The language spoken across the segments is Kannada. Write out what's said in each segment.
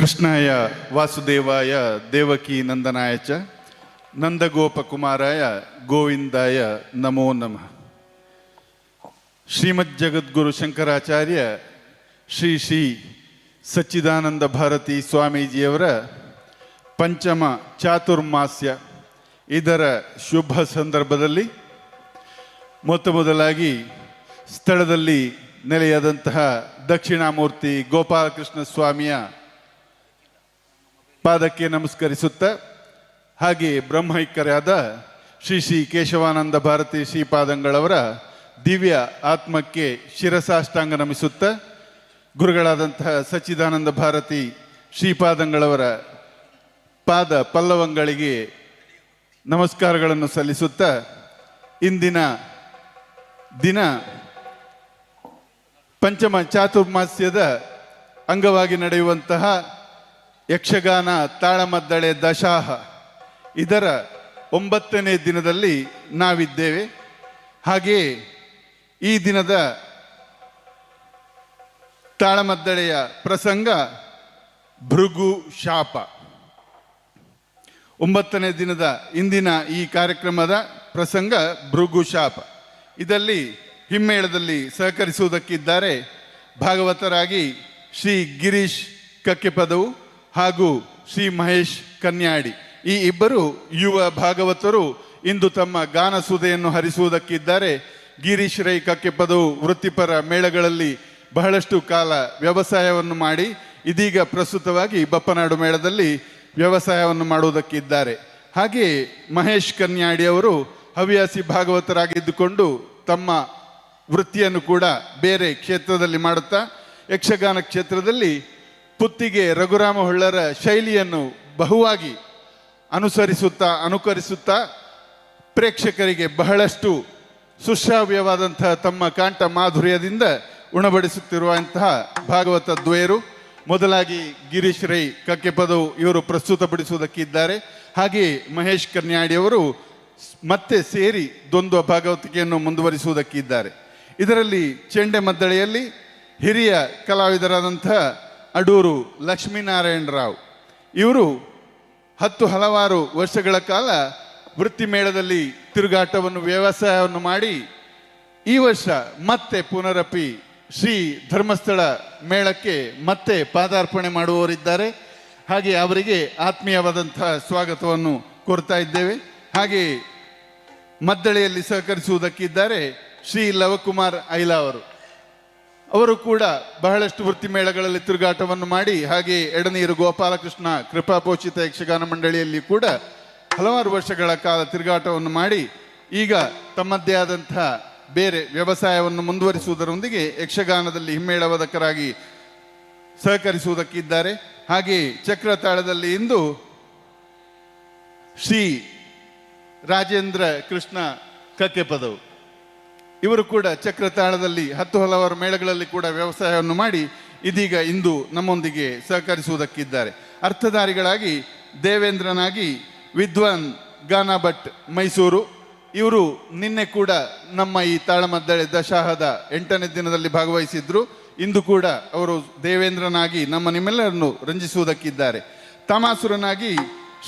ಕೃಷ್ಣಾಯ ವಾಸುದೇವಾಯ ದೇವಕಿ ನಂದನಾಯ ಚ ನಂದಗೋಪಕುಮಾರಾಯ ಗೋವಿಂದಾಯ ನಮೋ ನಮಃ. ಶ್ರೀಮದ್ ಜಗದ್ಗುರು ಶಂಕರಾಚಾರ್ಯ ಶ್ರೀ ಶ್ರೀ ಸಚ್ಚಿದಾನಂದ ಭಾರತಿ ಸ್ವಾಮೀಜಿಯವರ ಪಂಚಮ ಚಾತುರ್ಮಾಸ್ಯ ಇದರ ಶುಭ ಸಂದರ್ಭದಲ್ಲಿ ಮೊತ್ತ ಮೊದಲಾಗಿ ಸ್ಥಳದಲ್ಲಿ ನೆಲೆಯಾದಂತಹ ದಕ್ಷಿಣಾಮೂರ್ತಿ ಗೋಪಾಲಕೃಷ್ಣ ಸ್ವಾಮಿಯ ಪಾದಕ್ಕೆ ನಮಸ್ಕರಿಸುತ್ತ ಹಾಗೆ ಬ್ರಹ್ಮೈಕ್ಯರಾದ ಶ್ರೀ ಶ್ರೀ ಕೇಶವಾನಂದ ಭಾರತಿ ಶ್ರೀಪಾದಂಗಳವರ ದಿವ್ಯ ಆತ್ಮಕ್ಕೆ ಶಿರಸಾಷ್ಟಾಂಗ ನಮಿಸುತ್ತ ಗುರುಗಳಾದಂತಹ ಸಚ್ಚಿದಾನಂದ ಭಾರತಿ ಶ್ರೀಪಾದಂಗಳವರ ಪಾದ ಪಲ್ಲವಂಗಳಿಗೆ ನಮಸ್ಕಾರಗಳನ್ನು ಸಲ್ಲಿಸುತ್ತಾ ಇಂದಿನ ದಿನ ಪಂಚಮ ಚಾತುರ್ಮಾಸ್ಯದ ಅಂಗವಾಗಿ ನಡೆಯುವಂತಹ ಯಕ್ಷಗಾನ ತಾಳಮದ್ದಳೆ ದಶಾಹ. ಇದರ ಒಂಬತ್ತನೇ ದಿನದಲ್ಲಿ ನಾವಿದ್ದೇವೆ. ಹಾಗೆಯೇ ಈ ದಿನದ ತಾಳಮದ್ದಳೆಯ ಪ್ರಸಂಗ ಭೃಗು ಶಾಪ. ಒಂಬತ್ತನೇ ದಿನದ ಇಂದಿನ ಈ ಕಾರ್ಯಕ್ರಮದ ಪ್ರಸಂಗ ಭೃಗು ಶಾಪ. ಇದರಲ್ಲಿ ಹಿಮ್ಮೇಳದಲ್ಲಿ ಸಹಕರಿಸುವುದಕ್ಕಿದ್ದಾರೆ ಭಾಗವತರಾಗಿ ಶ್ರೀ ಗಿರೀಶ್ ಕಕ್ಕೆಪದವು. ಹಾಗೂ ಶ್ರೀ ಮಹೇಶ್ ಕನ್ಯಾಡಿ. ಈ ಇಬ್ಬರು ಯುವ ಭಾಗವತರು ಇಂದು ತಮ್ಮ ಗಾನ ಸುದೆಯನ್ನು ಹರಿಸುವುದಕ್ಕಿದ್ದಾರೆ. ಗಿರೀಶ್ ರೈ ಕಕ್ಕೆಪದವು ವೃತ್ತಿಪರ ಮೇಳಗಳಲ್ಲಿ ಬಹಳಷ್ಟು ಕಾಲ ವ್ಯವಸಾಯವನ್ನು ಮಾಡಿ, ಇದೀಗ ಪ್ರಸ್ತುತವಾಗಿ ಬಪ್ಪನಾಡು ಮೇಳದಲ್ಲಿ ವ್ಯವಸಾಯವನ್ನು ಮಾಡುವುದಕ್ಕಿದ್ದಾರೆ. ಹಾಗೆಯೇ ಮಹೇಶ್ ಕನ್ಯಾಡಿ ಅವರು ಹವ್ಯಾಸಿ ಭಾಗವತರಾಗಿದ್ದುಕೊಂಡು ತಮ್ಮ ವೃತ್ತಿಯನ್ನು ಕೂಡ ಬೇರೆ ಕ್ಷೇತ್ರದಲ್ಲಿ ಮಾಡುತ್ತಾ, ಯಕ್ಷಗಾನ ಕ್ಷೇತ್ರದಲ್ಲಿ ಪುತ್ತಿಗೆ ರಘುರಾಮ ಹೊಳ್ಳರ ಶೈಲಿಯನ್ನು ಬಹುವಾಗಿ ಅನುಸರಿಸುತ್ತಾ, ಅನುಕರಿಸುತ್ತಾ ಪ್ರೇಕ್ಷಕರಿಗೆ ಬಹಳಷ್ಟು ಸುಶ್ರಾವ್ಯವಾದಂತಹ ತಮ್ಮ ಕಾಂಟ ಮಾಧುರ್ಯದಿಂದ ಉಣಬಡಿಸುತ್ತಿರುವಂತಹ ಭಾಗವತ ದ್ವೇರು, ಮೊದಲಾಗಿ ಗಿರೀಶ್ ರೈ ಕಕ್ಕೆಪದವು ಇವರು ಪ್ರಸ್ತುತಪಡಿಸುವುದಕ್ಕಿದ್ದಾರೆ. ಹಾಗೆ ಮಹೇಶ್ ಕನ್ಯಾಡಿಯವರು ಮತ್ತೆ ಸೇರಿ ದ್ವಂದ್ವ ಭಾಗವತಿಕೆಯನ್ನು ಮುಂದುವರಿಸುವುದಕ್ಕಿದ್ದಾರೆ. ಇದರಲ್ಲಿ ಚೆಂಡೆ ಮದ್ದಳೆಯಲ್ಲಿ ಹಿರಿಯ ಕಲಾವಿದರಾದಂತಹ ಅಡೂರು ಲಕ್ಷ್ಮೀನಾರಾಯಣ ರಾವ್ ಇವರು ಹತ್ತು ಹಲವಾರು ವರ್ಷಗಳ ಕಾಲ ವೃತ್ತಿ ಮೇಳದಲ್ಲಿ ತಿರುಗಾಟವನ್ನು, ವ್ಯವಸಾಯವನ್ನು ಮಾಡಿ ಈ ವರ್ಷ ಮತ್ತೆ ಪುನರಪಿ ಶ್ರೀ ಧರ್ಮಸ್ಥಳ ಮೇಳಕ್ಕೆ ಮತ್ತೆ ಪಾದಾರ್ಪಣೆ ಮಾಡುವವರಿದ್ದಾರೆ. ಹಾಗೆ ಅವರಿಗೆ ಆತ್ಮೀಯವಾದಂತಹ ಸ್ವಾಗತವನ್ನು ಕೋರ್ತಾ ಇದ್ದೇವೆ. ಹಾಗೆ ಮದ್ದಳೆಯಲ್ಲಿ ಸಹಕರಿಸುವುದಕ್ಕಿದ್ದಾರೆ ಶ್ರೀ ಲವಕುಮಾರ್ ಐಲಾ ಅವರು. ಅವರು ಕೂಡ ಬಹಳಷ್ಟು ವೃತ್ತಿ ಮೇಳಗಳಲ್ಲಿ ತಿರುಗಾಟವನ್ನು ಮಾಡಿ, ಹಾಗೆ ಎಡನೀರು ಗೋಪಾಲಕೃಷ್ಣ ಕೃಪಾಪೋಷಿತ ಯಕ್ಷಗಾನ ಮಂಡಳಿಯಲ್ಲಿ ಕೂಡ ಹಲವಾರು ವರ್ಷಗಳ ಕಾಲ ತಿರುಗಾಟವನ್ನು ಮಾಡಿ, ಈಗ ತಮ್ಮದೇ ಆದಂತಹ ಬೇರೆ ವ್ಯವಸಾಯವನ್ನು ಮುಂದುವರಿಸುವುದರೊಂದಿಗೆ ಯಕ್ಷಗಾನದಲ್ಲಿ ಹಿಮ್ಮೇಳವದಕರಾಗಿ ಸಹಕರಿಸುವುದಕ್ಕಿದ್ದಾರೆ. ಹಾಗೆ ಚಕ್ರ ತಾಳದಲ್ಲಿ ಇಂದು ಶ್ರೀ ರಾಜೇಂದ್ರ ಕೃಷ್ಣ ಕಕ್ಕೆಪದವು ಇವರು ಕೂಡ ಚಕ್ರ ತಾಳದಲ್ಲಿ ಹತ್ತು ಹಲವಾರು ಮೇಳಗಳಲ್ಲಿ ಕೂಡ ವ್ಯವಸಾಯವನ್ನು ಮಾಡಿ ಇದೀಗ ಇಂದು ನಮ್ಮೊಂದಿಗೆ ಸಹಕರಿಸುವುದಕ್ಕಿದ್ದಾರೆ. ಅರ್ಥಧಾರಿಗಳಾಗಿ ದೇವೇಂದ್ರನಾಗಿ ವಿದ್ವಾನ್ ಗಾನಾ ಭಟ್ ಮೈಸೂರು. ಇವರು ನಿನ್ನೆ ಕೂಡ ನಮ್ಮ ಈ ತಾಳಮದ್ದಳೆ ದಶಾಹದ ಎಂಟನೇ ದಿನದಲ್ಲಿ ಭಾಗವಹಿಸಿದ್ರು. ಇಂದು ಕೂಡ ಅವರು ದೇವೇಂದ್ರನಾಗಿ ನಮ್ಮ ನಿಮ್ಮೆಲ್ಲರನ್ನು ರಂಜಿಸುವುದಕ್ಕಿದ್ದಾರೆ. ತಮಾಸುರನಾಗಿ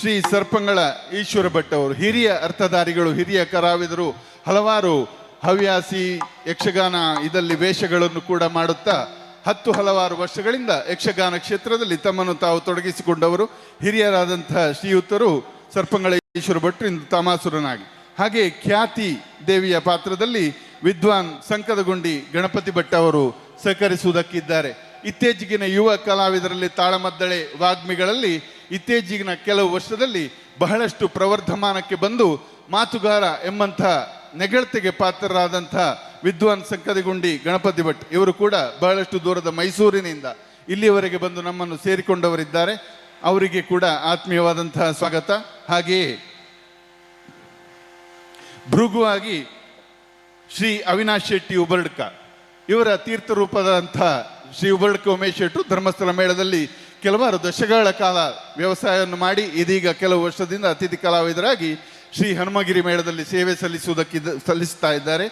ಶ್ರೀ ಸರ್ಪಂಗಳ ಈಶ್ವರ ಭಟ್ ಅವರು ಹಿರಿಯ ಅರ್ಥಧಾರಿಗಳು, ಹಿರಿಯ ಕಲಾವಿದರು ಹಲವಾರು ಹವ್ಯಾಸಿ ಯಕ್ಷಗಾನ ಇದರಲ್ಲಿ ವೇಷಗಳನ್ನು ಕೂಡ ಮಾಡುತ್ತಾ ಹತ್ತು ಹಲವಾರು ವರ್ಷಗಳಿಂದ ಯಕ್ಷಗಾನ ಕ್ಷೇತ್ರದಲ್ಲಿ ತಮ್ಮನ್ನು ತಾವು ತೊಡಗಿಸಿಕೊಂಡವರು ಹಿರಿಯರಾದಂತಹ ಶ್ರೀಯುತರು ಸರ್ಪಂಗಳ ಈಶ್ವರ ಭಟ್ರು ಇಂದು ತಮಾಸುರನಾಗಿ. ಹಾಗೆ ಖ್ಯಾತಿ ದೇವಿಯ ಪಾತ್ರದಲ್ಲಿ ವಿದ್ವಾನ್ ಸಂಕದಗುಂಡಿ ಗಣಪತಿ ಭಟ್ ಅವರು ಸಹಕರಿಸುವುದಕ್ಕಿದ್ದಾರೆ. ಇತ್ತೀಚೆಗಿನ ಯುವ ಕಲಾವಿದರಲ್ಲಿ ತಾಳಮದ್ದಳೆ ವಾಗ್ಮಿಗಳಲ್ಲಿ ಇತ್ತೀಚೆಗಿನ ಕೆಲವು ವರ್ಷದಲ್ಲಿ ಬಹಳಷ್ಟು ಪ್ರವರ್ಧಮಾನಕ್ಕೆ ಬಂದು ಮಾತುಗಾರ ಎಂಬಂತಹ ನೆಗಳತೆಗೆ ಪಾತ್ರರಾದಂಥ ವಿದ್ವಾನ್ ಸಂಕದಗುಂಡಿ ಗಣಪತಿ ಭಟ್, ಇವರು ಕೂಡ ಬಹಳಷ್ಟು ದೂರದ ಮೈಸೂರಿನಿಂದ ಇಲ್ಲಿಯವರೆಗೆ ಬಂದು ನಮ್ಮನ್ನು ಸೇರಿಕೊಂಡವರಿದ್ದಾರೆ. ಅವರಿಗೆ ಕೂಡ ಆತ್ಮೀಯವಾದಂತಹ ಸ್ವಾಗತ. ಹಾಗೆಯೇ ಭೃಗುವಾಗಿ ಶ್ರೀ ಅವಿನಾಶ್ ಶೆಟ್ಟಿ ಉಬರ್ಡ್ಕ, ಇವರ ತೀರ್ಥರೂಪದಂಥ ಶ್ರೀ ಉಬರ್ಡ್ಕ ಉಮೇಶ್ ಶೆಟ್ಟು ಧರ್ಮಸ್ಥಳ ಮೇಳದಲ್ಲಿ ಕೆಲವಾರು ದಶಕಗಳ ಕಾಲ ವ್ಯವಸಾಯವನ್ನು ಮಾಡಿ, ಇದೀಗ ಕೆಲವು ವರ್ಷದಿಂದ ಅತಿಥಿ ಕಲಾವಿದರಾಗಿ ಶ್ರೀ ಹನುಮಗಿರಿ ಮೇಳದಲ್ಲಿ ಸೇವೆ ಸಲ್ಲಿಸುವುದಕ್ಕೆ ಸಲ್ಲಿಸ್ತಾ ಇದ್ದಾರೆ.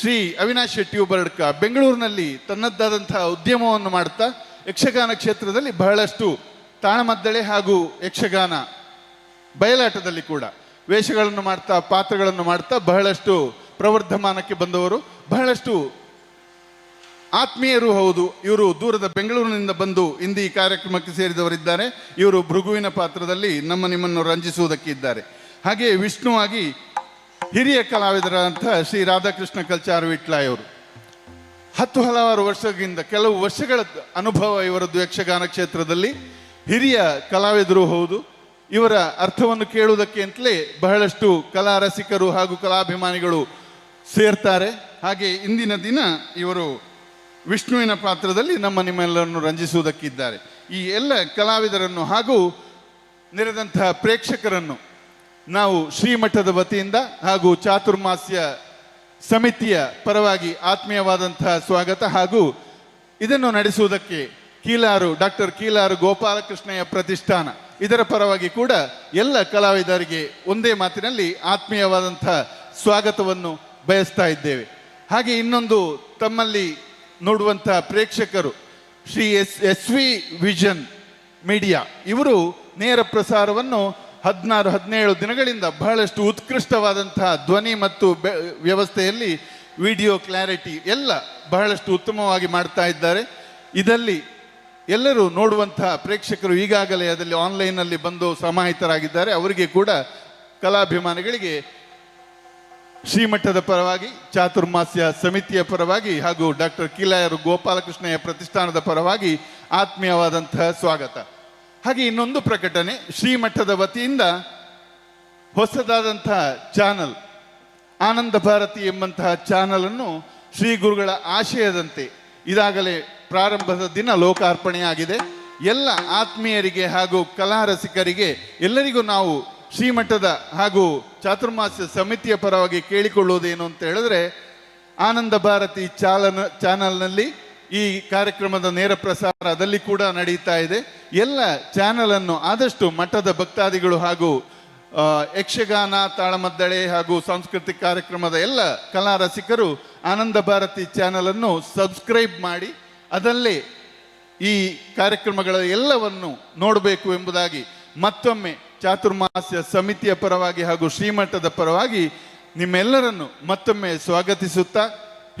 ಶ್ರೀ ಅವಿನಾಶ್ ಶೆಟ್ಟಿ ಉಬರಡ್ಕ ಬೆಂಗಳೂರಿನಲ್ಲಿ ತನ್ನದ್ದಾದಂತಹ ಉದ್ಯಮವನ್ನು ಮಾಡ್ತಾ ಯಕ್ಷಗಾನ ಕ್ಷೇತ್ರದಲ್ಲಿ ಬಹಳಷ್ಟು ತಾಳಮದ್ದಳೆ ಹಾಗೂ ಯಕ್ಷಗಾನ ಬಯಲಾಟದಲ್ಲಿ ಕೂಡ ವೇಷಗಳನ್ನು ಮಾಡ್ತಾ, ಪಾತ್ರಗಳನ್ನು ಮಾಡ್ತಾ ಬಹಳಷ್ಟು ಪ್ರವರ್ಧಮಾನಕ್ಕೆ ಬಂದವರು. ಬಹಳಷ್ಟು ಆತ್ಮೀಯರು ಹೌದು. ಇವರು ದೂರದ ಬೆಂಗಳೂರಿನಿಂದ ಬಂದು ಇಂದು ಈ ಕಾರ್ಯಕ್ರಮಕ್ಕೆ ಸೇರಿದವರಿದ್ದಾರೆ. ಇವರು ಭೃಗುವಿನ ಪಾತ್ರದಲ್ಲಿ ನಮ್ಮ ನಿಮ್ಮನ್ನು ರಂಜಿಸುವುದಕ್ಕೆ ಇದ್ದಾರೆ. ಹಾಗೆ ವಿಷ್ಣುವಾಗಿ ಹಿರಿಯ ಕಲಾವಿದರಾದಂಥ ಶ್ರೀ ರಾಧಾಕೃಷ್ಣ ಕಲ್ಚಾರ್ ವಿಟ್ಲಾಯ್ ಅವರು. ಹತ್ತು ಹಲವಾರು ವರ್ಷಗಳಿಂದ ಕೆಲವು ವರ್ಷಗಳ ಅನುಭವ ಇವರದ್ದು ಯಕ್ಷಗಾನ ಕ್ಷೇತ್ರದಲ್ಲಿ ಹಿರಿಯ ಕಲಾವಿದರು ಹೌದು. ಇವರ ಅರ್ಥವನ್ನು ಕೇಳುವುದಕ್ಕೆ ಅಂತಲೇ ಬಹಳಷ್ಟು ಕಲಾ ರಸಿಕರು ಹಾಗೂ ಕಲಾಭಿಮಾನಿಗಳು ಸೇರ್ತಾರೆ. ಹಾಗೆ ಇಂದಿನ ದಿನ ಇವರು ವಿಷ್ಣುವಿನ ಪಾತ್ರದಲ್ಲಿ ನಮ್ಮ ನಿಮ್ಮೆಲ್ಲರನ್ನು ರಂಜಿಸುವುದಕ್ಕಿದ್ದಾರೆ. ಈ ಎಲ್ಲ ಕಲಾವಿದರನ್ನು ಹಾಗೂ ನೆರೆದಂತಹ ಪ್ರೇಕ್ಷಕರನ್ನು ನಾವು ಶ್ರೀಮಠದ ವತಿಯಿಂದ ಹಾಗೂ ಚಾತುರ್ಮಾಸ್ಯ ಸಮಿತಿಯ ಪರವಾಗಿ ಆತ್ಮೀಯವಾದಂತಹ ಸ್ವಾಗತ ಹಾಗೂ ಇದನ್ನು ನಡೆಸುವುದಕ್ಕೆ ಕೀಲಾರು, ಡಾಕ್ಟರ್ ಕೀಲಾರು ಗೋಪಾಲಕೃಷ್ಣಯ್ಯ ಪ್ರತಿಷ್ಠಾನ. ಇದರ ಪರವಾಗಿ ಕೂಡ ಎಲ್ಲ ಕಲಾವಿದರಿಗೆ ಒಂದೇ ಮಾತಿನಲ್ಲಿ ಆತ್ಮೀಯವಾದಂತಹ ಸ್ವಾಗತವನ್ನು ಬಯಸ್ತಾ ಇದ್ದೇವೆ. ಹಾಗೆ ಇನ್ನೊಂದು ತಮ್ಮಲ್ಲಿ ನೋಡುವಂತಹ ಪ್ರೇಕ್ಷಕರು, Shri S S V vision media. ಇವರು ನೇರ ಪ್ರಸಾರವನ್ನು ಹದಿನಾರು, ಹದಿನೇಳು ದಿನಗಳಿಂದ ಬಹಳಷ್ಟು ಉತ್ಕೃಷ್ಟವಾದಂತಹ ಧ್ವನಿ ಮತ್ತು ವ್ಯವಸ್ಥೆಯಲ್ಲಿ ವಿಡಿಯೋ ಕ್ಲಾರಿಟಿ ಎಲ್ಲ ಬಹಳಷ್ಟು ಉತ್ತಮವಾಗಿ ಮಾಡ್ತಾ ಇದ್ದಾರೆ. ಇದರಲ್ಲಿ ಎಲ್ಲರೂ ನೋಡುವಂತಹ ಪ್ರೇಕ್ಷಕರು ಈಗಾಗಲೇ ಅದರಲ್ಲಿ ಆನ್ಲೈನ್ನಲ್ಲಿ ಬಂದು ಸಮಾಹಿತರಾಗಿದ್ದಾರೆ. ಅವರಿಗೆ ಕೂಡ ಕಲಾಭಿಮಾನಿಗಳಿಗೆ ಶ್ರೀಮಠದ ಪರವಾಗಿ, ಚಾತುರ್ಮಾಸ್ಯ ಸಮಿತಿಯ ಪರವಾಗಿ ಹಾಗೂ ಡಾಕ್ಟರ್ ಕಿಲಾಯರು ಗೋಪಾಲಕೃಷ್ಣಯ್ಯ ಪ್ರತಿಷ್ಠಾನದ ಪರವಾಗಿ ಆತ್ಮೀಯವಾದಂತಹ ಸ್ವಾಗತ. ಹಾಗೆ ಇನ್ನೊಂದು ಪ್ರಕಟಣೆ ಶ್ರೀಮಠದ ವತಿಯಿಂದ ಹೊಸದಾದಂತಹ ಚಾನಲ್, ಆನಂದ ಭಾರತಿ ಎಂಬಂತಹ ಚಾನಲ್ ಅನ್ನು ಶ್ರೀ ಗುರುಗಳ ಆಶಯದಂತೆ ಇದಾಗಲೇ ಪ್ರಾರಂಭದ ದಿನ ಲೋಕಾರ್ಪಣೆಯಾಗಿದೆ. ಎಲ್ಲ ಆತ್ಮೀಯರಿಗೆ ಹಾಗೂ ಕಲಾ ರಸಿಕರಿಗೆ ಎಲ್ಲರಿಗೂ ನಾವು ಶ್ರೀಮಠದ ಹಾಗೂ ಚಾತುರ್ಮಾಸ್ಯ ಸಮಿತಿಯ ಪರವಾಗಿ ಕೇಳಿಕೊಳ್ಳುವುದೇನು ಅಂತ ಹೇಳಿದ್ರೆ, ಆನಂದ ಭಾರತಿ ಚಾಲನ, ಚಾನಲ್ನಲ್ಲಿ ಈ ಕಾರ್ಯಕ್ರಮದ ನೇರ ಪ್ರಸಾರ ಅದಲ್ಲಿ ಕೂಡ ನಡೀತಾ ಇದೆ. ಎಲ್ಲ ಚಾನೆಲ್ ಅನ್ನು ಆದಷ್ಟು ಮಠದ ಭಕ್ತಾದಿಗಳು ಹಾಗೂ ಯಕ್ಷಗಾನ, ತಾಳಮದ್ದಳೆ ಹಾಗೂ ಸಾಂಸ್ಕೃತಿಕ ಕಾರ್ಯಕ್ರಮದ ಎಲ್ಲ ಕಲಾ ರಸಿಕರು ಆನಂದ ಭಾರತಿ ಚಾನೆಲ್ ಅನ್ನು ಸಬ್ಸ್ಕ್ರೈಬ್ ಮಾಡಿ, ಅದಲ್ಲೇ ಈ ಕಾರ್ಯಕ್ರಮಗಳ ಎಲ್ಲವನ್ನು ನೋಡಬೇಕು ಎಂಬುದಾಗಿ ಮತ್ತೊಮ್ಮೆ ಚಾತುರ್ಮಾಸ್ಯ ಸಮಿತಿಯ ಪರವಾಗಿ ಹಾಗೂ ಶ್ರೀಮಠದ ಪರವಾಗಿ ನಿಮ್ಮೆಲ್ಲರನ್ನು ಮತ್ತೊಮ್ಮೆ ಸ್ವಾಗತಿಸುತ್ತಾ,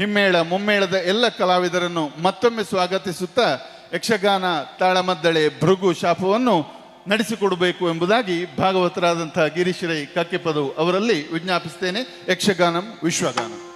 ಹಿಮ್ಮೇಳ, ಮುಮ್ಮೇಳದ ಎಲ್ಲ ಕಲಾವಿದರನ್ನು ಮತ್ತೊಮ್ಮೆ ಸ್ವಾಗತಿಸುತ್ತಾ ಯಕ್ಷಗಾನ ತಾಳಮದ್ದಳೆ ಭೃಗು ಶಾಪವನ್ನು ನಡೆಸಿಕೊಡಬೇಕು ಎಂಬುದಾಗಿ ಭಾಗವತರಾದಂಥ ಗಿರೀಶ್ ರೈ ಅವರಲ್ಲಿ ವಿಜ್ಞಾಪಿಸ್ತೇನೆ. ಯಕ್ಷಗಾನಂ ವಿಶ್ವಗಾನ.